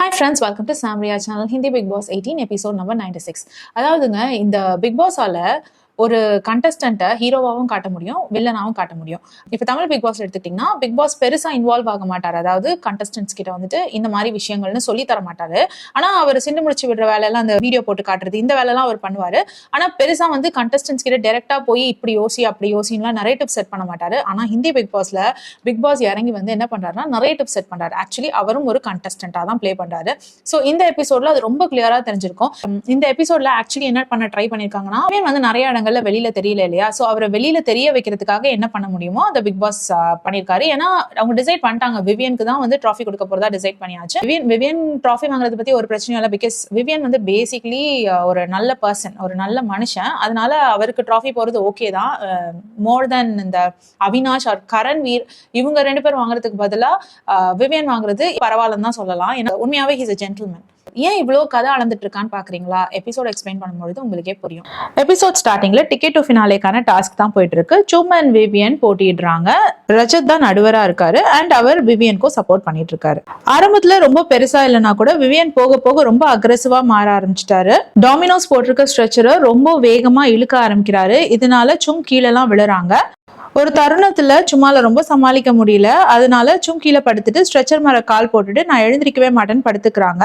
Hi friends welcome to Samriya channel Hindi Bigg Boss eighteen episode number ninety six அதாவதுங்க இந்த big பாஸால ஒரு கண்டஸ்டண்ட்டை ஹீரோவாகவும் காட்ட முடியும் வில்லனாகவும் காட்ட முடியும். இப்போ தமிழ் பிக் பாஸ் எடுத்துக்கிட்டிங்கன்னா பிக் பாஸ் பெருசாக இன்வால்வ் ஆக மாட்டார். அதாவது கண்டஸ்டன்ட்ஸ் கிட்ட வந்துட்டு இந்த மாதிரி விஷயங்கள்னு சொல்லி தர மாட்டார். ஆனால் அவர் சிண்டு முடிச்சு விடுற வேலையெல்லாம் அந்த வீடியோ போட்டு காட்டுறது இந்த வேலைலாம் அவர் பண்ணுவார். ஆனால் பெருசாக வந்து கண்டஸ்டன்ஸ் கிட்ட டேரெக்டாக போய் இப்படி யோசி அப்படி யோசின்லாம் நரேட்டிவ் செட் பண்ண மாட்டார். ஆனால் ஹிந்தி பிக் பாஸ்ல பிக் பாஸ் இறங்கி வந்து என்ன பண்ணுறாருனா நரேட்டிவ் செட் பண்ணுறாரு ஆக்சுவலி அவரும் ஒரு கண்டஸ்டண்ட்டாக தான் ப்ளே பண்ணுறாரு ஸோ இந்த எபிசோட்ல அது ரொம்ப கிளியராக தெரிஞ்சிருக்கும். இந்த எபிசோட்ல ஆக்சுவலி என்ன பண்ண ட்ரை பண்ணிருக்காங்கன்னா வந்து நிறைய இடங்கள் இடங்கள்ல வெளியில தெரியல இல்லையா? ஸோ அவரை வெளியில தெரிய வைக்கிறதுக்காக என்ன பண்ண முடியுமோ அதை பிக் பாஸ் பண்ணிருக்காரு ஏன்னா அவங்க டிசைட் பண்ணிட்டாங்க. விவியனுக்கு தான் வந்து ட்ராஃபி கொடுக்க போறதா டிசைட் பண்ணியாச்சு. விவியன் விவியன் ட்ராஃபி வாங்குறத பத்தி ஒரு பிரச்சனையும் இல்லை. பிகாஸ் விவியன் வந்து பேசிக்லி ஒரு நல்ல பர்சன் ஒரு நல்ல மனுஷன். அதனால அவருக்கு ட்ராஃபி போறது ஓகே தான். மோர் தென் இந்த அவினாஷ் ஆர் கரண் வீர் இவங்க ரெண்டு பேரும் வாங்குறதுக்கு பதிலா அஹ், விவியன் வாங்குறது பரவாயில்லன்னு தான் சொல்லலாம். ஏன்னா உண்மையாவே ஹிஸ் அ ஜென்டில்மேன் ஏன் இவ்வளோ கதை அளந்துட்டு இருக்கான்னு பாக்குறீங்களா? எபிசோட் எக்ஸ்பிளைன் பண்ணும்பொழுது உங்களுக்கே புரியும். எபிசோட் ஸ்டார்டிங்ல டிக்கெட் டு ஃபினாலேக்கான டாஸ்க் தான் போயிட்டு இருக்கு சும் அண்ட் விவியன் போட்டிடுறாங்க ரஜத் தான் நடுவரா இருக்காரு. அண்ட் அவர் விவியனுக்கும் சப்போர்ட் பண்ணிட்டு இருக்காரு ஆரம்பத்துல ரொம்ப பெருசா இல்லைனா கூட விவியன் போக போக ரொம்ப அக்ரெசிவா மாற ஆரம்பிச்சிட்டாரு. டாமினோஸ் போட்டிருக்க ஸ்ட்ரெச்சரை ரொம்ப வேகமா இழுக்க ஆரம்பிக்கிறாரு. இதனால சும் கீழெல்லாம் விழுறாங்க. ஒரு தருணத்துல சும்மால ரொம்ப சமாளிக்க முடியல. அதனால சும் கீழே படுத்துட்டு ஸ்ட்ரெச்சர் மேல கால் போட்டுட்டு நான் எழுந்திருக்கவே மாட்டேன்னு படுத்துக்கிறாங்க.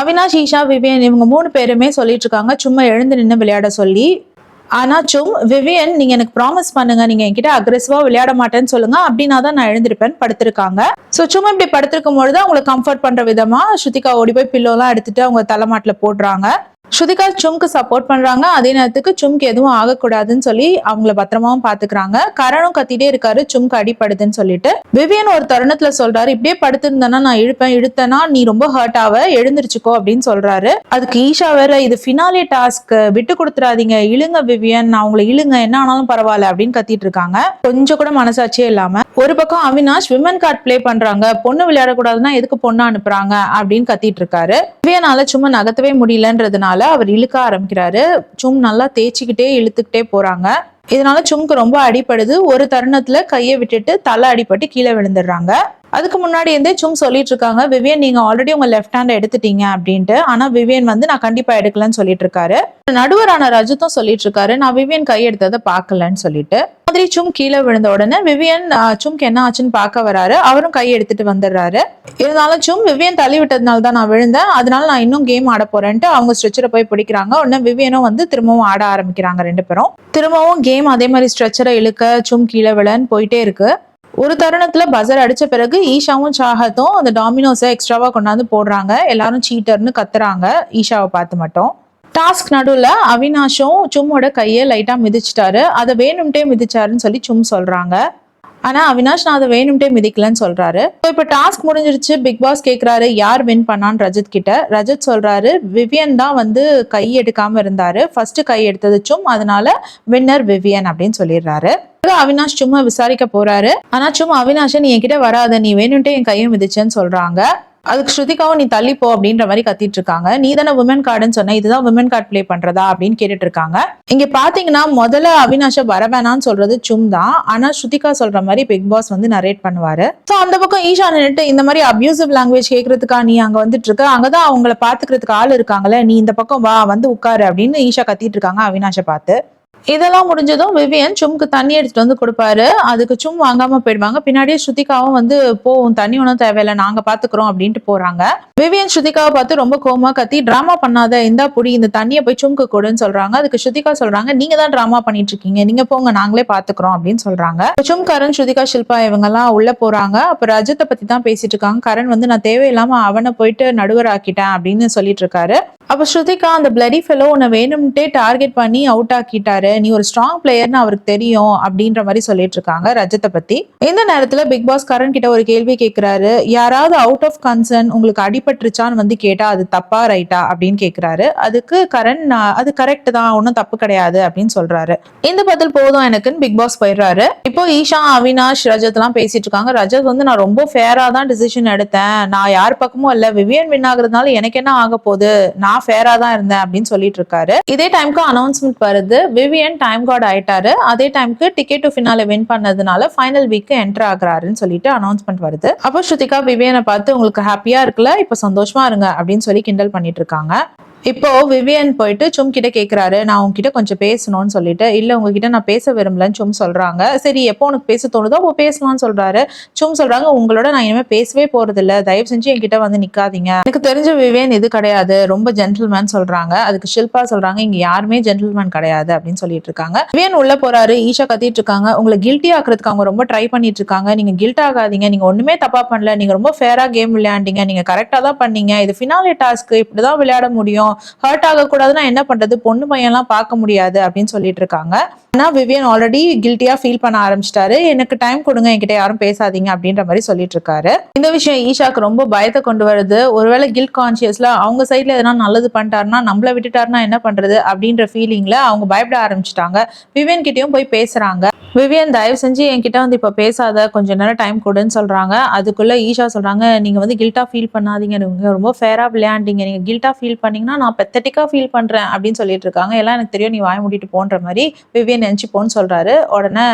அவினாஷ் ஈஷா விவியன் இவங்க மூணு பேருமே சொல்லிட்டு இருக்காங்க. சும்மா எழுந்து நின்று விளையாட சொல்லி. ஆனா சும் விவியன் நீங்க எனக்கு ப்ராமிஸ் பண்ணுங்க. நீங்க என்கிட்ட அக்ரெசிவா விளையாட மாட்டேன்னு சொல்லுங்க. அப்படின்னா தான் நான் எழுந்திருப்பேன் படுத்திருக்காங்க. ஸோ சும்மா இப்படி படுத்திருக்கும் பொழுது அவங்களை கம்ஃபர்ட் பண்ற விதமா ஸ்ருதிகா ஓடி போய் பில்லோலாம் எடுத்துட்டு அவங்க தலைமாட்டில் போடுறாங்க. ஸ்ருதிகா சும்க்கு சப்போர்ட் பண்றாங்க. அதே நேரத்துக்கு சும்க்கு எதுவும் ஆகக்கூடாதுன்னு சொல்லி அவங்கள பத்திரமாவும் பாத்துக்கிறாங்க. கரணும் கத்திட்டே இருக்காரு சும்க்கு அடிப்படுதுன்னு சொல்லிட்டு. விவியன் ஒரு தருணத்துல சொல்றாரு இப்படியே படுத்திருந்தேன்னா நான் இழுப்பேன் இழுத்தேன்னா நீ ரொம்ப ஹர்ட் ஆவ எழுந்திருச்சுக்கோ அப்படின்னு சொல்றாரு. அதுக்கு ஈஷா வேற இது ஃபினாலே டாஸ்க் விட்டு கொடுத்துறாதீங்க இழுங்க விவியன் நான் உங்களை இழுங்க. என்ன ஆனாலும் பரவாயில்ல அப்படின்னு கத்திட்டு இருக்காங்க. கொஞ்சம் கூட மனசாட்சியே இல்லாம ஒரு பக்கம் அவினாஷ் விமன் கார்டு ப்ளே பண்றாங்க. பொண்ணு விளையாடக்கூடாதுன்னா எதுக்கு பொண்ணு அனுப்புறாங்க? அப்படின்னு கத்திட்டு இருக்காரு. விவியனால சும்மா நகர்த்தவே முடியலன்றதுனால அவர் இழுக்க ஆரம்பிக்கிறாரு. சும் நல்லா தேய்ச்சிக்கிட்டே இழுத்துக்கிட்டே போறாங்க. இதனால சும்க்கு ரொம்ப அடிப்படுது ஒரு தருணத்துல கையை விட்டுட்டு தலை அடிபட்டு கீழே விழுந்துடுறாங்க. அதுக்கு முன்னாடி இருந்தே சும் சொல்லிட்டு இருக்காங்க விவியன் நீங்க ஆல்ரெடி உங்க லெஃப்ட் ஹேண்ட் எடுத்துட்டீங்க அப்படின்ட்டு. ஆனா விவியன் வந்து நான் கண்டிப்பா எடுக்கலன்னு சொல்லிட்டு இருக்காரு. நடுவரான ரஜித்தும் சொல்லிட்டு இருக்காரு நான் விவியன் கை எடுத்ததை பார்க்கலன்னு சொல்லிட்டு. மாதிரி சும் கீழே விழுந்த உடனே விவியன் ஆஹ், சும்க்கு என்ன ஆச்சுன்னு பார்க்க வராரு. அவரும் கை எடுத்துட்டு வந்துடுறாரு. இருந்தாலும் சும் விவியன் தள்ளி விட்டதுனால தான் நான் விழுந்தேன். அதனால நான் இன்னும் கேம் ஆட போறேன்ட்டு அவங்க ஸ்ட்ரெச்சரை போய் பிடிக்கிறாங்க. உடனே விவியனும் வந்து திரும்பவும் ஆட ஆரம்பிக்கிறாங்க ரெண்டு பேரும். திரும்பவும் கேம் அதே மாதிரி ஸ்ட்ரெச்சரை இழுக்க சும் கீழே விழன்னு போயிட்டே இருக்கு. ஒரு தருணத்துல பசர் அடிச்ச பிறகு ஈஷாவும் சாகத்தும் அந்த டாமினோஸை எக்ஸ்ட்ராவா கொண்டாந்து போடுறாங்க. எல்லாரும் சீட்டர்னு கத்துறாங்க. ஈஷாவை பார்த்து மட்டும். டாஸ்க் நடுவில் அவினாஷும் சும்மோட கையை லைட்டாக மிதிச்சிட்டாரு. அதை வேணும்ட்டே மிதிச்சாருன்னு சொல்லி சும் சொல்கிறாங்க ஆனால் அவினாஷ் நான் அதை வேணும்ட்டே மிதிக்கலன்னு சொல்கிறாரு இப்போ டாஸ்க் முடிஞ்சிருச்சு. பிக் பாஸ் கேட்குறாரு யார் வின் பண்ணான்னு? ரஜத் கிட்ட. ரஜத் சொல்கிறாரு விவியன் தான் வந்து கை எடுக்காமல் இருந்தார். ஃபஸ்ட்டு கை எடுத்தது சும் அதனால வின்னர் விவியன் அப்படின்னு சொல்லிடுறாரு. அவினாஷ் சும்மா விசாரிக்க போறாரு. ஆனா சும்மா அவினாஷ் நீ என்கிட்ட வராத. நீ வேணும்ட்டு என் கையும் மிதிச்சேன்னு சொல்றாங்க. அதுக்கு ஸ்ருதிகாவும் நீ தள்ளிப்போ அப்படின்ற மாதிரி கத்திட்டு இருக்காங்க. நீ தானே உமன் கார்டுன்னு சொன்ன இதுதான் உமன் கார்டு ப்ளே பண்றதா அப்படின்னு கேட்டுட்டு இருக்காங்க. இங்க பாத்தீங்கன்னா முதல்ல அவினாஷ வர வேணாம்னு சொல்றது சும் தான். ஆனா ஸ்ருதிகா சொல்ற மாதிரி பிக் பாஸ் வந்து நரேட் பண்ணுவாரு. சோ அந்த பக்கம் ஈஷா நின்றுட்டு இந்த மாதிரி அபியூசிவ் லாங்குவேஜ் கேட்கறதுக்கா நீ அங்க வந்துட்டு இருக்க? அங்கதான் அவங்கள பாத்துக்கிறதுக்கு ஆள் இருக்காங்களே நீ இந்த பக்கம் வா வந்து உட்காரு அப்படின்னு ஈஷா கத்திட்டு இருக்காங்க அவினாஷை பார்த்து. இதெல்லாம் முடிஞ்சதும் விவியன் சும்க்கு தண்ணி எடுத்துட்டு வந்து கொடுப்பாரு. அதுக்கு சும் வாங்காம போயிடுவாங்க. பின்னாடியே ஸ்ருதிகாவும் வந்து போவும் தண்ணி ஒன்றும் தேவையில்லை நாங்க பாத்துக்கிறோம் அப்படின்ட்டு போறாங்க. விவியன் ஸ்ருதிகாவை பார்த்து ரொம்ப கோமா கத்தி டிராமா பண்ணாத இந்தா புடி இந்த தண்ணியை போய் சும்க்கு கொடுன்னு சொல்றாங்க. அதுக்கு ஸ்ருதிகா சொல்றாங்க நீங்க தான் டிராமா பண்ணிட்டு இருக்கீங்க நீங்க போங்க நாங்களே பாத்துக்கிறோம் அப்படின்னு சொல்றாங்க. சும் கரண் ஸ்ருதிகா ஷில்பா இவங்க எல்லாம் உள்ள போறாங்க. அப்ப ரஜத்தை பத்தி தான் பேசிட்டு இருக்காங்க. கரண் வந்து நான் தேவையில்லாம அவனை போயிட்டு நடுவர் ஆக்கிட்டேன் அப்படின்னு சொல்லிட்டு இருக்காரு. அப்ப ஸ்ருதிகா அந்த பிளடி ஃபெலோ உன்னை வேணும்ட்டே டார்கெட் பண்ணி அவுட் ஆக்கிட்டாரு. நீ ஒரு ஸ்ட்ராங் பிளேயர்னு அவருக்கு தெரியும் அப்படின்ற மாதிரி சொல்லிட்டு இருக்காங்க ரஜத்தை பத்தி. இந்த நேரத்துல பிக் பாஸ் கரண் கிட்ட ஒரு கேள்வி கேட்கிறாரு யாராவது அவுட் ஆஃப் கன்சர்ன் உங்களுக்கு அடிபட்டுருச்சான்னு வந்து கேட்டா அது தப்பா ரைட்டா அப்படின்னு கேட்கிறாரு அதுக்கு கரண் அது கரெக்ட் தான் ஒன்றும் தப்பு கிடையாது அப்படின்னு சொல்றாரு. இந்த பதில் போதும் எனக்குன்னு பிக் பாஸ் போயிடுறாரு. இப்போ ஈஷா அவினாஷ் ரஜத் எல்லாம் பேசிட்டு இருக்காங்க. ரஜத் வந்து நான் ரொம்ப ஃபேரா தான் டிசிஷன் எடுத்தேன். நான் யார் பக்கமும் இல்ல விவியன் வின் ஆகுறதுனால எனக்கு என்ன ஆக போகுது? நான் நான் ஃபேரா தான் இருந்தேன் அப்படின்னு சொல்லிட்டு இருக்காரு. இதே டைம்க்கு அனௌன்ஸ்மெண்ட் வருது. விவியன் டைம் கார்டு ஆயிட்டாரு? அதே டைம்க்கு டிக்கெட் டு ஃபினால வின் பண்ணதுனால ஃபைனல் வீக் என்டர் ஆகிறாருன்னு சொல்லிட்டு அனௌன்ஸ்மெண்ட் வருது. அப்போ ஸ்ருதிகா விவேனை பார்த்து உங்களுக்கு ஹாப்பியா இருக்குல்ல இப்போ சந்தோஷமா இருங்க அப்படின்னு சொல்லி கிண்டல் பண்ணிட்டு இருக்காங்க. இப்போ விவியன் போயிட்டு சும் கிட்ட கேட்குறாரு நான் உங்ககிட்ட கொஞ்சம் பேசணும்னு சொல்லிட்டு. இல்லை உங்ககிட்ட நான் பேச விரும்பலன்னு சும் சொல்கிறாங்க சரி எப்போ உனக்கு பேச தோணுதோ அப்போ பேசலாம்னு சொல்கிறாரு சும் சொல்கிறாங்க உங்களோட நான் இனிமேல் பேசவே போகிறதில்ல தயவு செஞ்சு என்கிட்ட வந்து நிற்காதீங்க எனக்கு தெரிஞ்ச விவியன் இது கிடையாது. ரொம்ப ஜென்டில்மேன் சொல்கிறாங்க அதுக்கு ஷில்பா சொல்கிறாங்க இங்கே யாருமே ஜென்டில்மேன் கிடையாது அப்படின்னு சொல்லிட்டு இருக்காங்க. விவியன் உள்ளே போகிறாரு ஈஷா கத்திட்டு இருக்காங்க. உங்களை கில்ட்டி ஆக்குறதுக்கு அவங்க ரொம்ப ட்ரை பண்ணிட்டு இருக்காங்க. நீங்கள் கில்ட் ஆகாதீங்க. நீங்கள் ஒன்றுமே தப்பாக பண்ணல. நீங்கள் ரொம்ப ஃபேராக கேம் விளையாண்டீங்க. நீங்கள் கரெக்டாக தான் பண்ணீங்க. இது ஃபினாலே டாஸ்க்கு இப்படி தான் விளையாட முடியும். ஹர்ட் ஆகக்கூடாதுன்னா என்ன பண்றது? பொண்ணு பையன்லாம் பார்க்க முடியாது அப்படின்னு சொல்லிட்டு இருக்காங்க. ஆனா விவியன் ஆல்ரெடி கில்ட்டியா ஃபீல் பண்ண ஆரம்பிச்சிட்டாரு. எனக்கு டைம் கொடுங்க என்கிட்ட யாரும் பேசாதீங்க அப்படின்ற மாதிரி சொல்லிட்டு இருக்காரு. இந்த விஷயம் ஈஷாக்கு ரொம்ப பயத்தை கொண்டு வருது. ஒருவேளை கில்ட் கான்சியஸ்ல அவங்க சைட்ல எதனா நல்லது பண்ணிட்டாருன்னா நம்மள விட்டுட்டாருன்னா என்ன பண்றது அப்படின்ற ஃபீலிங்ல அவங்க பயப்பட ஆரம்பிச்சிட்டாங்க. விவியன் கிட்டயும் போய் பேசுறாங்க. விவியன் தயவு செஞ்சு என்கிட்ட வந்து இப்போ பேசாத கொஞ்ச நேரம் டைம் கொடுன்னு சொல்றாங்க. அதுக்குள்ள ஈஷா சொல்றாங்க நீங்க வந்து கில்ட்டா ஃபீல் பண்ணாதீங்க. ரொம்ப ஃபேரா விளையாண்டீங்க. நீங்க கில்ட்டா ஃபீல் பண்ணீங்கன்னா நான் பெத்தட்டிக்காக ஃபீல் பண்ணுறேன் அப்படின்னு சொல்லிட்டு இருக்காங்க. எல்லாம் எனக்கு தெரியும் நீ வாய் மூடிட்டு போன்ற மாதிரி விவியன் எஞ்சி போன்னு சொல்கிறாரு உடனே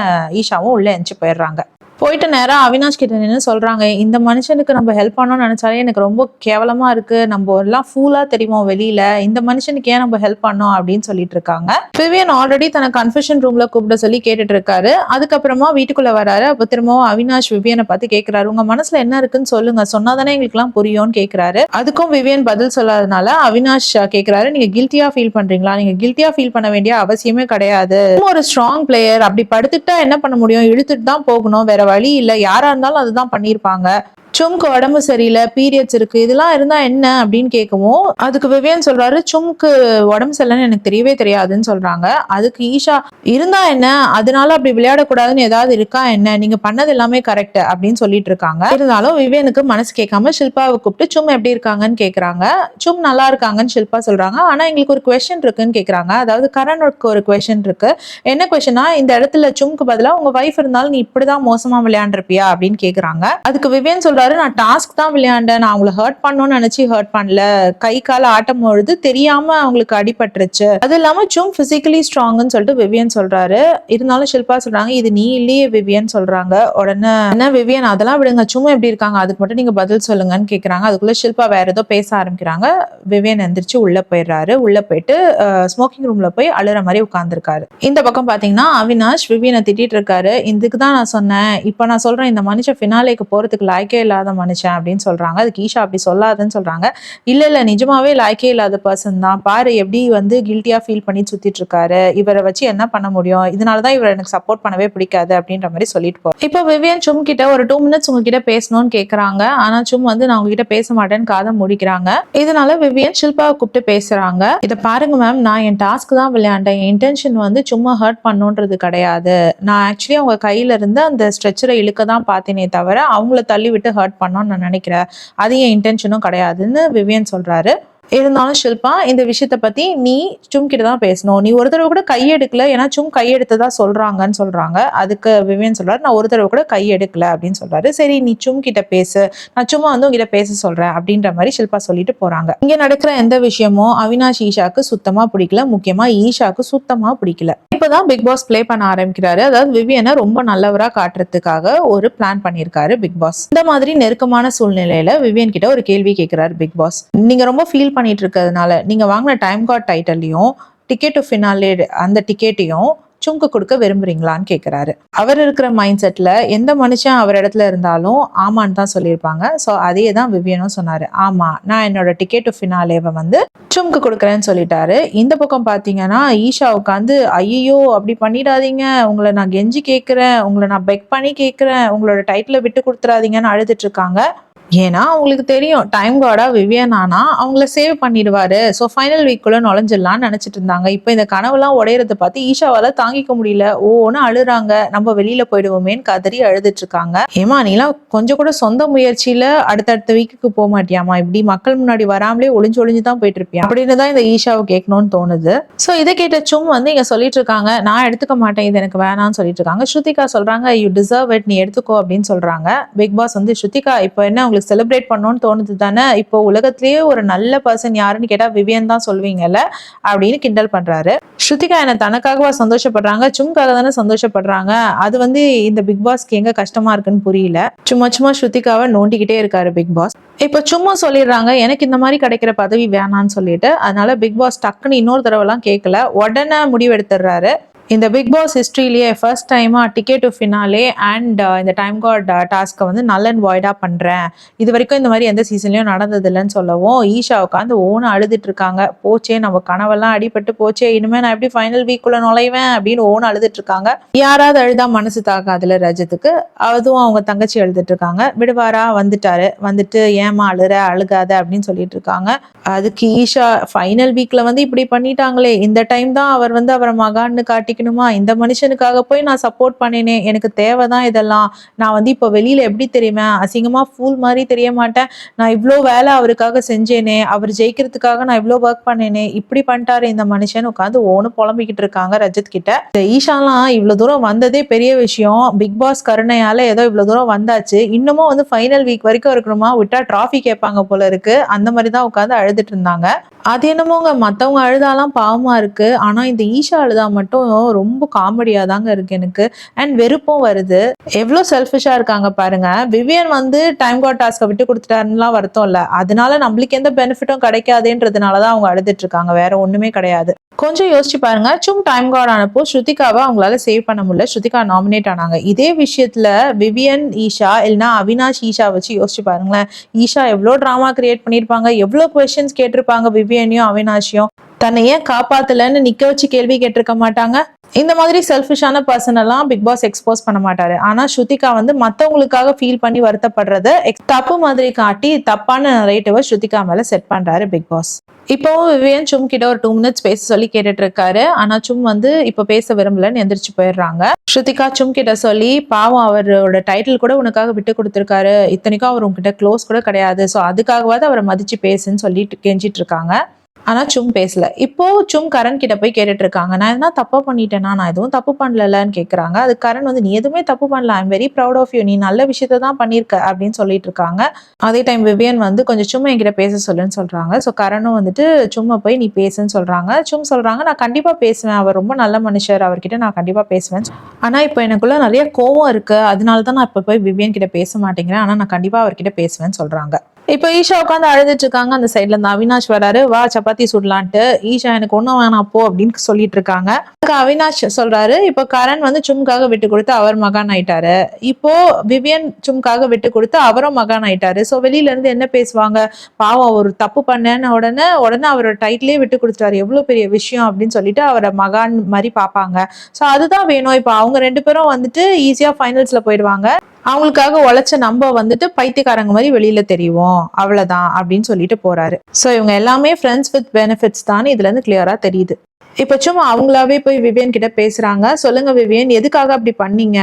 ஈஷாவும் உள்ளே எஞ்சி போயிடுறாங்க. போயிட்டு நேராக அவினாஷ் கிட்ட நின்று சொல்றாங்க இந்த மனுஷனுக்கு நம்ம ஹெல்ப் பண்ணணும்னு நினைச்சாலே எனக்கு ரொம்ப கேவலமா இருக்கு நம்ம எல்லாம் ஃபூலா தெரியுமோ வெளியில? இந்த மனுஷனுக்கு ஏன் நம்ம ஹெல்ப் பண்ணோம் அப்படின்னு சொல்லிட்டு இருக்காங்க. பிவியன் ஆல்ரெடி தன கன்ஃபெஷன் ரூம்ல கூப்பிட சொல்லி கேட்டுட்டு இருக்காரு. அதுக்கப்புறமா வீட்டுக்குள்ள வராரு. அப்ப திரும்பவும் அவினாஷ் விவியனை பார்த்து கேட்குறாரு உங்க மனசுல என்ன இருக்குன்னு சொல்லுங்க. சொன்னாதானே எங்களுக்கு எல்லாம் புரியும்னு கேக்குறாரு. அதுக்கும் விவியன் பதில் சொல்லாதனால அவினாஷ் கேட்குறாரு நீங்க கில்ட்டியா ஃபீல் பண்றீங்களா? நீங்க கில்ட்டியா ஃபீல் பண்ண வேண்டிய அவசியமே கிடையாது. ஒரு ஸ்ட்ராங் பிளேயர் அப்படி படுத்துட்டா என்ன பண்ண முடியும்? இழுத்துட்டு தான் போகணும். வேற வழி இல்ல. யாரா இருந்தாலும் அதுதான் பண்ணியிருப்பாங்க சும்க்கு உடம்பு சரியில்லை பீரியட்ஸ் இருக்கு இதெல்லாம் இருந்தா என்ன? அப்படின்னு கேட்கவும் அதுக்கு விவேன் சொல்றாரு சும்க்கு உடம்பு சரியில்லைன்னு எனக்கு தெரியவே தெரியாதுன்னு சொல்றாங்க. அதுக்கு ஈஷா இருந்தா என்ன? அதனால அப்படி விளையாடக்கூடாதுன்னு ஏதாவது இருக்கா? என்ன? நீங்க பண்ணது எல்லாமே கரெக்ட் அப்படின்னு சொல்லிட்டு இருக்காங்க. இருந்தாலும் விவேனுக்கு மனசு கேட்காம ஷில்பாவை கூப்பிட்டு சும் எப்படி இருக்காங்கன்னு கேக்குறாங்க சும் நல்லா இருக்காங்கன்னு ஷில்பா சொல்றாங்க. ஆனா எங்களுக்கு ஒரு கொஸ்டின் இருக்குன்னு கேக்குறாங்க அதாவது கரனுக்கு ஒரு கொஸ்டின் இருக்கு. என்ன கொஸ்டினா இந்த இடத்துல சும்க்கு பதிலாக உங்க வைஃப் இருந்தாலும் நீ இப்படிதான் மோசமா விளையாண்டுருப்பியா? அப்படின்னு கேக்குறாங்க அதுக்கு விவேன் சொல்றாரு நான் டாஸ்க் தான் விளையாண்டேன். நான் அவங்கள ஹர்ட் பண்ணணும்னு நினைச்சு ஹர்ட் பண்ணல. கை கால ஆட்டம் பொழுது தெரியாம அவங்களுக்கு அடிபட்டுருச்சு. அது இல்லாம சும் பிசிக்கலி ஸ்ட்ராங்னு சொல்லிட்டு விவியன் சொல்றாரு. இருந்தாலும் ஷில்பா சொல்றாங்க இது நீ இல்லையே விவியன் சொல்றாங்க. உடனே என்ன விவியன் அதெல்லாம் விடுங்க. சும்மா எப்படி இருக்காங்க? அதுக்கு மட்டும் நீங்க பதில் சொல்லுங்கன்னு கேக்குறாங்க. அதுக்குள்ள ஷில்பா வேற ஏதோ பேச ஆரம்பிக்கிறாங்க. விவியன் எந்திரிச்சு உள்ள போயிடுறாரு. உள்ள போயிட்டு ஸ்மோக்கிங் ரூம்ல போய் அழுற மாதிரி உட்காந்துருக்காரு இந்த பக்கம் பாத்தீங்கன்னா அவினாஷ் விவியனை திட்டிட்டு இருக்காரு. இதுக்கு தான் நான் சொன்னேன். இப்போ நான் சொல்றேன் இந்த மனுஷன் ஃபினாலேக்கு போறதுக்கு லாய்க்கே இல்லாத மனுஷன் அப்படின்னு சொல்றாங்க. அதுக்கு ஈஷா அப்படி சொல்லாதுன்னு சொல்கிறாங்க இல்லை இல்லை நிஜமாவே லாய்க்கே இல்லாத பர்சன் தான். பாரு எப்படி வந்து கில்ட்டியாக ஃபீல் பண்ணி சுத்திட்டு இருக்காரு. இவரை வச்சு என்ன பண்ண முடியும்? இதனாலதான் இவரை எனக்கு சப்போர்ட் பண்ணவே பிடிக்காது அப்படின்ற மாதிரி சொல்லிட்டு போ இப்போ விவியன் சும் கிட்ட ஒரு டூ மினிட்ஸ் உங்ககிட்ட பேசணும்னு கேட்குறாங்க ஆனா சும் வந்து நான் உங்ககிட்ட பேச மாட்டேன்னு காதை முடிக்கிறாங்க. இதனால விவியன் ஷில்பாவை கூப்பிட்டு பேசுறாங்க. இதை பாருங்க மேம் நான் என் டாஸ்க் தான் விளையாண்டேன். இன்டென்ஷன் வந்து சும்மா ஹர்ட் பண்ணுன்றது கிடையாது. நான் ஆக்சுவலி அவங்க கையில இருந்து அந்த ஸ்ட்ரெச்சரை இழுக்க தான் பார்த்தேனே தவிர அவங்கள தள்ளி விட்டு ஹர்ட் பண்ணோம்னு நான் நினைக்கிறேன். அது என் இன்டென்ஷனும் கிடையாதுன்னு விவியன் சொல்றாரு. இருந்தாலும் ஷில்பா இந்த விஷயத்த பத்தி நீ சும் கிட்ட தான் பேசணும். நீ ஒரு தடவை கூட கையெடுக்கல ஏன்னா சும் கையெடுத்ததா சொல்றாங்கன்னு சொல்றாங்க. அதுக்கு விவியன் சொல்றாரு நான் ஒரு தடவை கூட கையெடுக்கல அப்படின்னு சொல்றாரு. சரி நீ சும் கிட்ட பேசு. நான் சும்மா வந்து உங்ககிட்ட பேச சொல்றேன் அப்படின்ற மாதிரி ஷில்பா சொல்லிட்டு போறாங்க. இங்க நடக்கிற எந்த விஷயமும் அவினாஷ் ஈஷாக்கு சுத்தமா பிடிக்கல. முக்கியமா ஈஷாக்கு சுத்தமா பிடிக்கல. இப்பதான் பிக் பாஸ் ப்ளே பண்ண ஆரம்பிக்கிறாரு. அதாவது விவியனை ரொம்ப நல்லவரா காட்டுறதுக்காக ஒரு பிளான் பண்ணியிருக்காரு பிக் பாஸ். இந்த மாதிரி நெருக்கமான சூழ்நிலையில விவியன் கிட்ட ஒரு கேள்வி கேட்கிறாரு பிக் பாஸ். நீங்க ரொம்ப ஃபீல் பண்ணிட்டு இருக்கிறதுனால நீங்க வாங்கின டைம் கார்ட் டைட்டல்லையும் டிக்கெட் டு ஃபினாலே அந்த டிக்கெட்டையும் சுங்க கொடுக்க விரும்புறீங்களான்னு கேட்குறாரு அவர் இருக்கிற மைண்ட் செட்டில் எந்த மனுஷன் அவர் இடத்துல இருந்தாலும் ஆமான்னு தான் சொல்லியிருப்பாங்க. ஸோ அதே தான் விவியனும் சொன்னார். ஆமாம் நான் என்னோட டிக்கெட் டு ஃபினாலேவை வந்து சும்க்கு கொடுக்குறேன்னு சொல்லிட்டாரு. இந்த பக்கம் பார்த்தீங்கன்னா ஈஷா உட்காந்து ஐயோ அப்படி பண்ணிடாதீங்க. உங்களை நான் கெஞ்சி கேட்குறேன் உங்களை நான் பெக் பண்ணி கேட்குறேன் உங்களோட டைட்டில் விட்டு கொடுத்துறாதீங்கன்னு அழுதுட்டு இருக்காங்க. ஏன்னா அவங்களுக்கு தெரியும். டைம் கார்டா விவியன் ஆனா அவங்கள சேவ் பண்ணிடுவாரு. ஸோ ஃபைனல் வீக்குள்ள நுழைஞ்சிடலாம்னு நினைச்சிட்டு இருந்தாங்க. இப்போ இந்த கனவுலாம் உடையறத பார்த்து ஈஷாவால தாங்கிக்க முடியல. ஓன்னு அழுறாங்க. நம்ம வெளியில போயிடுவோமேன்னு கதறி அழுதுட்டு இருக்காங்க. ஏமா நீலாம் கொஞ்சம் கூட சொந்த முயற்சியில அடுத்தடுத்த வீக்குக்கு போக மாட்டியாமா இப்படி மக்கள் முன்னாடி வராமலே ஒளிஞ்சு ஒளிஞ்சு தான் போயிட்டு இருப்பியா அப்படின்னு தான் இந்த ஈஷாவை கேட்கணும்னு தோணுது. ஸோ இதை கேட்ட சும் வந்து இங்க சொல்லிட்டு இருக்காங்க. நான் எடுத்துக்க மாட்டேன். இது எனக்கு வேணாம்னு சொல்லிட்டு இருக்காங்க. ஸ்ருதிகா சொல்றாங்க யூ டிசர்வ் இட் நீ எடுத்துக்கோ அப்படின்னு சொல்றாங்க. பிக் பாஸ் வந்து ஸ்ருதிகா இப்போ என்ன உங்களுக்கு அவங்களுக்கு செலிப்ரேட் பண்ணணும்னு தோணுது தானே? இப்போ உலகத்திலேயே ஒரு நல்ல பர்சன் யாருன்னு கேட்டால் விவியன் தான் சொல்வீங்கல்ல? அப்படின்னு கிண்டல் பண்றாரு. ஸ்ருதிகா என்ன தனக்காகவா சந்தோஷப்படுறாங்க? சும்காக தானே சந்தோஷப்படுறாங்க? அது வந்து இந்த பிக் பாஸ்க்கு எங்கே கஷ்டமா இருக்குன்னு புரியல. சும்மா சும்மா ஸ்ருதிகாவை நோண்டிக்கிட்டே இருக்காரு பிக் பாஸ். இப்போ சும்மா சொல்லிடுறாங்க எனக்கு இந்த மாதிரி கிடைக்கிற பதவி வேணான்னு சொல்லிட்டு. அதனால பிக் பாஸ் டக்குன்னு இன்னொரு தடவைலாம் கேட்கல. உடனே முடிவெடுத்துடுறாரு. இந்த பிக் பாஸ் ஹிஸ்ட்ரியிலேயே ஃபர்ஸ்ட் டைமாக டிக்கெட் டு ஃபினாலே அண்ட் இந்த டைம் கார்ட் டாஸ்க்கை வந்து நல் அண்ட் வாய்டாக பண்ணுறேன் இது வரைக்கும் இந்த மாதிரி எந்த சீசன்லையும் நடந்ததில்லைன்னு சொல்லவும் ஈஷா உட்காந்து ஓன அழுதுட்டு இருக்காங்க. போச்சே நம்ம கனவெல்லாம் அடிபட்டு போச்சே இனிமேல் நான் எப்படி ஃபைனல் வீக்குள்ள நுழைவேன் அப்படின்னு ஓன அழுதுட்டு இருக்காங்க. யாராவது அழுதா மனசு தாக்காதுல ரஜத்துக்கு. அதுவும் அவங்க தங்கச்சி அழுதுட்டு இருக்காங்க. விடுவாரா? வந்துட்டாரு. வந்துட்டு ஏமா அழுற? அழுகாத? அப்படின்னு சொல்லிட்டு இருக்காங்க. அதுக்கு ஈஷா ஃபைனல் வீக்ல வந்து இப்படி பண்ணிட்டாங்களே. இந்த டைம் தான் அவர் வந்து அவரை மகான்னு காட்டி நினைக்கணுமா இந்த மனுஷனுக்காக போய் நான் சப்போர்ட் பண்ணினேன் எனக்கு தேவை தான் இதெல்லாம். நான் வந்து இப்போ வெளியில் எப்படி தெரியுமே? அசிங்கமாக ஃபூல் மாதிரி தெரிய மாட்டேன். நான் இவ்வளோ வேலை அவருக்காக செஞ்சேனே அவர் ஜெயிக்கிறதுக்காக நான் இவ்வளோ ஒர்க் பண்ணேனே இப்படி பண்ணிட்டாரு இந்த மனுஷன். உட்காந்து ஓனு புலம்பிக்கிட்டு இருக்காங்க ரஜத் கிட்ட. இந்த ஈஷாலாம் இவ்வளோ தூரம் வந்ததே பெரிய விஷயம். பிக் பாஸ் கருணையால் ஏதோ இவ்வளோ தூரம் வந்தாச்சு. இன்னமும் வந்து ஃபைனல் வீக் வரைக்கும் இருக்கணுமா? விட்டா ட்ராஃபி கேட்பாங்க போல இருக்கு. அந்த மாதிரி தான் உட்காந்து அழுதுட்டு இருந்தாங்க. அது என்னமோங்க? மற்றவங்க அழுதாலாம் பாவமாக இருக்குது ஆனால் இந்த ஈஷா அழுதா மட்டும் ரொம்ப காமெடியா தாங்க இருக்கு எனக்கு. அண்ட் வெறுப்பும் வருது. எவ்வளோ செல்ஃபிஷா இருக்காங்க பாருங்க. விவியன் வந்து டைம் காட் டாஸ்க்கை விட்டு கொடுத்துட்டாருலாம் வருத்தம் இல்லை. அதனால நம்மளுக்கு எந்த பெனிஃபிட்டும் கிடைக்காதேன்றதுனால தான் அவங்க அழுதுட்டு இருக்காங்க. வேற ஒண்ணுமே கிடையாது. கொஞ்சம் யோசிச்சு பாருங்க. சும் டைம் கார்டு ஆனப்போ ஸ்ருதிகாவை அவங்களால சேவ் பண்ண முடியல. ஸ்ருதிகா நாமினேட் ஆனாங்க. இதே விஷயத்துல விவியன் ஈஷா இல்லைன்னா அவினாஷ் ஈஷா வச்சு யோசிச்சு பாருங்களேன். ஈஷா எவ்வளோ ட்ராமா கிரியேட் பண்ணியிருப்பாங்க. எவ்வளோ கொஸ்டின்ஸ் கேட்டிருப்பாங்க விவியனையும் அவினாஷையும். தன்னை ஏன் காப்பாத்தலன்னு நிக்க வச்சு கேள்வி கேட்டிருக்க மாட்டாங்க. இந்த மாதிரி செல்ஃபிஷான பர்சன் எல்லாம் பிக் பாஸ் எக்ஸ்போஸ் பண்ண மாட்டாரு. ஆனா ஸ்ருதிகா வந்து மத்தவங்களுக்காக ஃபீல் பண்ணி வருத்தப்படுறத தப்பு மாதிரி காட்டி தப்பான ரேட்டவை ஸ்ருதிகா மேல செட் பண்றாரு பிக் பாஸ் இப்போ விவேன் சும் கிட்ட ஒரு டூ மினிட்ஸ் பேச சொல்லி கேட்டுட்டு இருக்காரு ஆனா சும் வந்து இப்ப பேச விரும்பலன்னு எந்திரிச்சு போயிடுறாங்க. ஸ்ருதிகா சும் கிட்ட சொல்லி பாவம் அவரோட டைட்டில் கூட உனக்காக விட்டு கொடுத்துருக்காரு. இத்தனைக்கும் அவர் உங்ககிட்ட க்ளோஸ் கூட கிடையாது. ஸோ அதுக்காகவாவது அவரை மதிச்சு பேசுன்னு சொல்லிட்டு கெஞ்சிட்டு இருக்காங்க ஆனால் சும் பேசல. இப்போ சும் கரண் கிட்ட போய் கேட்டுட்டு இருக்காங்க நான் எதனா தப்பா பண்ணிட்டேனா? நான் எதுவும் தப்பு பண்ணலன்னு கேட்குறாங்க அது கரண் வந்து நீ எதுவுமே தப்பு பண்ணல. I'm very proud of you நீ நல்ல விஷயத்த தான் பண்ணியிருக்க அப்படின்னு சொல்லிட்டு இருக்காங்க அதே டைம் விவியன் வந்து கொஞ்சம் சும்மா என்கிட்ட பேச சொல்லுன்னு சொல்றாங்க. ஸோ கரணும் வந்துட்டு சும்மா போய் நீ பேசுன்னு சொல்றாங்க. சும் சொல்றாங்க நான் கண்டிப்பா பேசுவேன். அவர் ரொம்ப நல்ல மனுஷர். அவர்கிட்ட நான் கண்டிப்பா பேசுவேன். ஆனா இப்போ எனக்குள்ள நிறைய கோவம் இருக்கு. அதனால தான் நான் இப்போ போய் விவியன் கிட்ட பேச மாட்டேங்கிறேன். ஆனா நான் கண்டிப்பா அவர்கிட்ட பேசுவேன்னு சொல்றாங்க. இப்போ ஈஷா உட்காந்து அழுதுட்டு இருக்காங்க. அந்த சைட்ல இருந்து அவினாஷ் வராரு. வா சப்பாத்தி சுடலான்ட்டு. ஈஷா எனக்கு ஒன்றும் வேணாம் போ அப்படின்னு சொல்லிட்டு இருக்காங்க. அவினாஷ் சொல்றாரு இப்போ கரண் வந்து சும்காக விட்டு கொடுத்து அவர் மகான் ஆயிட்டாரு. இப்போ விவியன் சும்காக விட்டு கொடுத்து அவரும் மகான் ஆயிட்டாரு. ஸோ வெளியில இருந்து என்ன பேசுவாங்க? பாவம் ஒரு தப்பு பண்ணேன்னு உடனே உடனே அவரோட டைட்டிலே விட்டு கொடுத்துட்டாரு. எவ்வளோ பெரிய விஷயம் அப்படின்னு சொல்லிட்டு அவரை மகான் மாதிரி பார்ப்பாங்க. ஸோ அதுதான் வேணும். இப்போ அவங்க ரெண்டு பேரும் வந்துட்டு ஈஸியாக ஃபைனல்ஸில் போயிடுவாங்க. அவங்களுக்காக உழைச்ச நம்ம வந்துட்டு பைத்தியக்காரங்க மாதிரி வெளியில தெரியும் அவ்வளவுதான் அப்படின்னு சொல்லிட்டு போறாரு. ஸோ இவங்க எல்லாமே ஃப்ரெண்ட்ஸ் வித் பெனிஃபிட்ஸ் தான் இதுல இருந்து கிளியரா தெரியுது. இப்ப சும்மா அவங்களாவே போய் விவியன் கிட்ட பேசுறாங்க. சொல்லுங்க விவியன் எதுக்காக அப்படி பண்ணீங்க?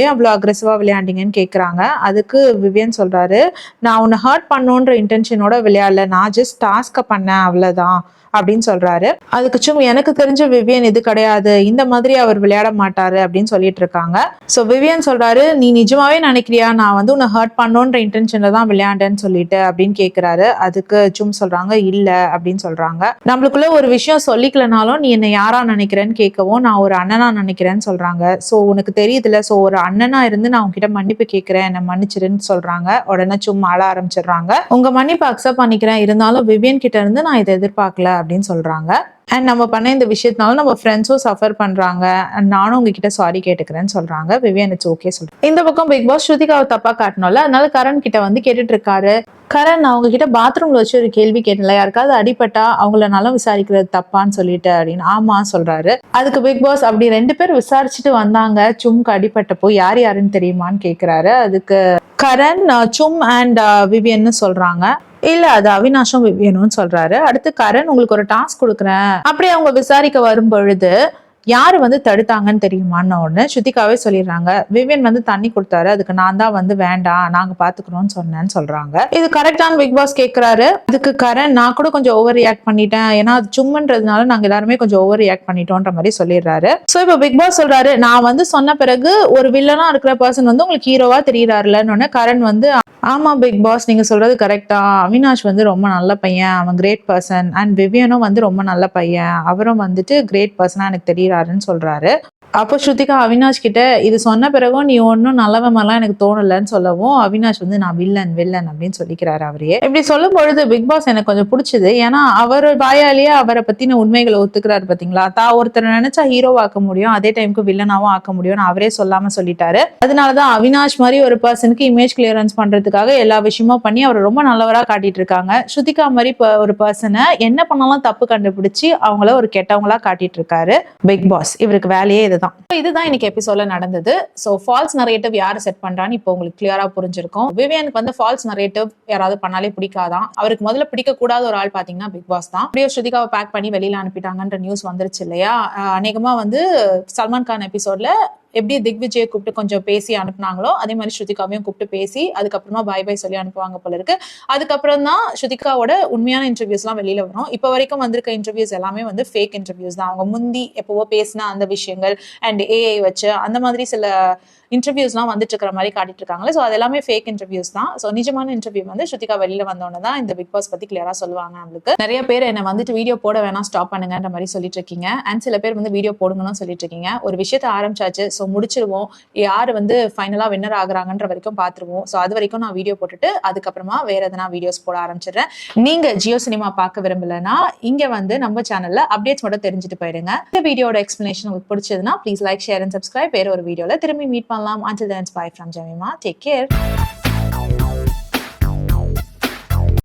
ஏன் அவ்வளோ அக்ரெசிவா விளையாண்டீங்கன்னு கேக்குறாங்க. அதுக்கு விவியன் சொல்றாரு நான் உன்னை ஹர்ட் பண்ணுன்ற இன்டென்ஷனோட விளையாடல. நான் ஜஸ்ட் டாஸ்க பண்ணேன். அவ்வளவுதான். அப்படின்னு சொல்றாரு. அதுக்கு சும்மா எனக்கு தெரிஞ்ச விவியன் இது கிடையாது. இந்த மாதிரி அவர் விளையாட மாட்டாரு அப்படின்னு சொல்லிட்டு இருக்காங்க. ஸோ விவியன் சொல்றாரு நீ நிஜமாவே நினைக்கிறியா? நான் வந்து உன்னை ஹர்ட் பண்ணோன்ற இன்டென்ஷன்ல தான் விளையாண்டேன்னு சொல்லிட்டு அப்படின்னு கேட்கிறாரு அதுக்கு சும் சொல்றாங்க இல்ல அப்படின்னு சொல்றாங்க. நம்மளுக்குள்ள ஒரு விஷயம் சொல்லிக்கலனாலும் நீ என்னை யாரா நினைக்கிறேன்னு கேட்கவும் நான் ஒரு அண்ணனா நினைக்கிறேன்னு சொல்றாங்க. ஸோ உனக்கு தெரியுதுல ஸோ ஒரு அண்ணனா இருந்து நான் உங்ககிட்ட மன்னிப்பு கேட்கிறேன் என்னை மன்னிச்சிருன்னு சொல்றாங்க. உடனே சும்மா அழ ஆரம்பிச்சிடுறாங்க. உங்க மன்னிப்பு அக்செப்ட் பண்ணிக்கிறேன். இருந்தாலும் விவியன் கிட்ட இருந்து நான் இதை எதிர்பார்க்கல. அப்படின்னு சொல்றாங்க. அண்ட் நம்ம பண்ண இந்த விஷயத்தினால நம்ம ஃப்ரெண்ட்ஸும் சஃபர் பண்றாங்க. அண்ட் நானும் உங்ககிட்ட சாரி கேட்டுக்கிறேன்னு சொல்றாங்க. விவியன் இட்ஸ் ஓகே சொல்கிறேன் இந்த பக்கம் பிக் பாஸ் ஸ்ருதிகாவை தப்பா காட்டணும்ல. அதனால கரண் கிட்ட வந்து கேட்டுட்டு இருக்காரு கரண் நான் அவங்க கிட்ட பாத்ரூம்ல வச்சு ஒரு கேள்வி கேட்டல யாருக்காவது அடிபட்டா அவங்கள நலம் விசாரிக்கிறது தப்பான்னு சொல்லிட்டு அப்படின்னு ஆமா சொல்றாரு. அதுக்கு பிக் பாஸ் அப்படி ரெண்டு பேர் விசாரிச்சுட்டு வந்தாங்க. சும்க்கு அடிபட்டப்போ யார் யாருன்னு தெரியுமான்னு கேக்குறாரு. அதுக்கு கரண் சும் அண்ட் விவியன்னு சொல்றாங்க. இல்ல அது அவினாஷம் வேணும்னு சொல்றாரு. அடுத்து கரண் உங்களுக்கு ஒரு டாஸ்க் கொடுக்குறேன். அப்படி அவங்க விசாரிக்க வரும் பொழுது யாரு வந்து தடுத்தாங்கன்னு தெரியுமான்னு உடனே ஸ்ருதிகாவே சொல்லிடுறாங்க. விவியன் வந்து தண்ணி கொடுத்தாரு. அதுக்கு நான் தான் வந்து வேண்டாம். நாங்க பாத்துக்கிறோம்னு சொன்னேன்னு சொல்றாங்க. இது கரெக்டான பிக் பாஸ் கேக்குறாரு. அதுக்கு கரண் நான் கூட கொஞ்சம் ஓவர் ரியாக்ட் பண்ணிட்டேன். ஏன்னா அது சும்மன்றதுனால நாங்க எல்லாருமே கொஞ்சம் ஓவர் ரியாக்ட் பண்ணிட்டோன்ற மாதிரி சொல்லிடுறாரு. சோ இப்போ பிக் பாஸ் சொல்றாரு நான் வந்து சொன்ன பிறகு ஒரு வில்லனா இருக்கிற பர்சன் வந்து உங்களுக்கு ஹீரோவா தெரியுறாருலன்னு கரண் வந்து ஆமா பிக் பாஸ் நீங்க சொல்றது கரெக்டா அவினாஷ் வந்து ரொம்ப நல்ல பையன். அவன் கிரேட் பர்சன் அண்ட் விவியனும் வந்து ரொம்ப நல்ல பையன். அவரும் வந்துட்டு கிரேட் பர்சனா எனக்கு தெரியறாருன்னு சொல்கிறாரு அப்போ ஸ்ருதிகா அவினாஷ் கிட்ட இது சொன்ன பிறகும் நீ ஒன்றும் நல்லவமெல்லாம் எனக்கு தோணலன்னு சொல்லவும் அவினாஷ் வந்து நான் வில்லன் வில்லன் அப்படின்னு சொல்லிக்கிறாரு அவரையே இப்படி சொல்லும் பொழுது பிக் பாஸ் எனக்கு கொஞ்சம் பிடிச்சது. ஏன்னா அவர் வாயாலேயே அவரை பத்தின உண்மைகளை ஒத்துக்கிறாரு பாத்தீங்களா? தான் ஒருத்தர் நினைச்சா ஹீரோவா ஆக்க முடியும் அதே டைமுக்கு வில்லனாவும் ஆக்க முடியும்னு அவரே சொல்லாம சொல்லிட்டாரு. அதனாலதான் அவினாஷ் மாதிரி ஒரு பர்சனுக்கு இமேஜ் கிளியரன்ஸ் பண்றதுக்காக எல்லா விஷயமும் பண்ணி அவர் ரொம்ப நல்லவரா காட்டிட்டு இருக்காங்க. ஸ்ருதிகா மாதிரி ஒரு பர்சனை என்ன பண்ணாலும் தப்பு கண்டுபிடிச்சு அவங்கள ஒரு கெட்டவங்களா காட்டிட்டு இருக்காரு பிக் பாஸ். இவருக்கு வேலையே இதுதான். தான் இதுதான் இன்னைக்கு எபிசோட்ல நடந்தது. ஸோ ஃபால்ஸ் நரேட்டிவ் யார் செட் பண்றான்னு இப்போ உங்களுக்கு கிளியரா புரிஞ்சிருக்கும். விவியனுக்கு வந்து ஃபால்ஸ் நரேட்டிவ் யாராவது பண்ணாலே பிடிக்காதான். அவருக்கு முதல்ல பிடிக்க கூடாத ஒரு ஆள் பாத்தீங்கன்னா பிக் பாஸ் தான். அப்படியே ஸ்ருதிகாவை பேக் பண்ணி வெளியில அனுப்பிட்டாங்கன்ற நியூஸ் வந்துருச்சு இல்லையா? அநேகமா வந்து சல்மான் கான் எபிசோட்ல எப்படி திக்விஜயை கூப்பிட்டு கொஞ்சம் பேசி அனுப்புனாங்களோ அதே மாதிரி ஸ்ருதிகாவையும் கூப்பிட்டு பேசி அதுக்கப்புறமா பாய் பாய் சொல்லி அனுப்புவாங்க போல இருக்கு. அதுக்கப்புறம் தான் ஸ்ருதிகாவோட உண்மையான இன்டர்வியூஸ்லாம் வெளியில வரும். இப்போ வரைக்கும் வந்திருக்க இன்டர்வியூஸ் எல்லாமே வந்து ஃபேக் இன்டர்வியூஸ் தான். அவங்க முந்தி எப்பவோ பேசின அந்த விஷயங்கள் அண்ட் ஏஐ வச்சு அந்த மாதிரி சில இன்டர்வியூஸ்லாம் வந்துட்டு இருக்கிற மாதிரி காட்டிட்டு இருக்காங்களே ஸோ அது எல்லாமே ஃபேக் இன்டர்வியூஸ் தான். ஸோ நிஜமான இன்டர்வியூ வந்து ஸ்ருதிகா வெளியில வந்தோடனே தான் இந்த பிக் பாஸ் பத்தி கிளியரா சொல்லுவாங்க நம்மளுக்கு நிறைய பேர் என்ன வந்துட்டு வீடியோ போட வேணாம் ஸ்டாப் பண்ணுங்கன்ற மாதிரி சொல்லிட்டு இருக்கீங்க அண்ட் சில பேர் வந்து வீடியோ போடுங்கன்னு சொல்லிட்டு இருக்கீங்க ஒரு விஷயத்தை ஆரம்பிச்சாச்சு. ஸோ முடிச்சிருவோம். யார் வந்து ஃபைனலா வின்னர் ஆகுறாங்கன்ற வரைக்கும் பார்த்துருவோம் ஸோ அது வரைக்கும் நான் வீடியோ போட்டுட்டு அதுக்கப்புறமா வேற எதனா வீடியோஸ் போட ஆரம்பிச்சிடுறேன். நீங்க ஜியோ சினிமா பார்க்க விரும்பலன்னா இங்க வந்து நம்ம சேனல்ல அப்டேட்ஸ் மட்டும் தெரிஞ்சுட்டு போயிடுங்க. இந்த வீடியோட எக்ஸ்பிளேஷன் உங்களுக்கு பிடிச்சதுன்னா please like share and subscribe வேற ஒரு வீடியோல திரும்பி meet Until then, bye from Jamima. Take care.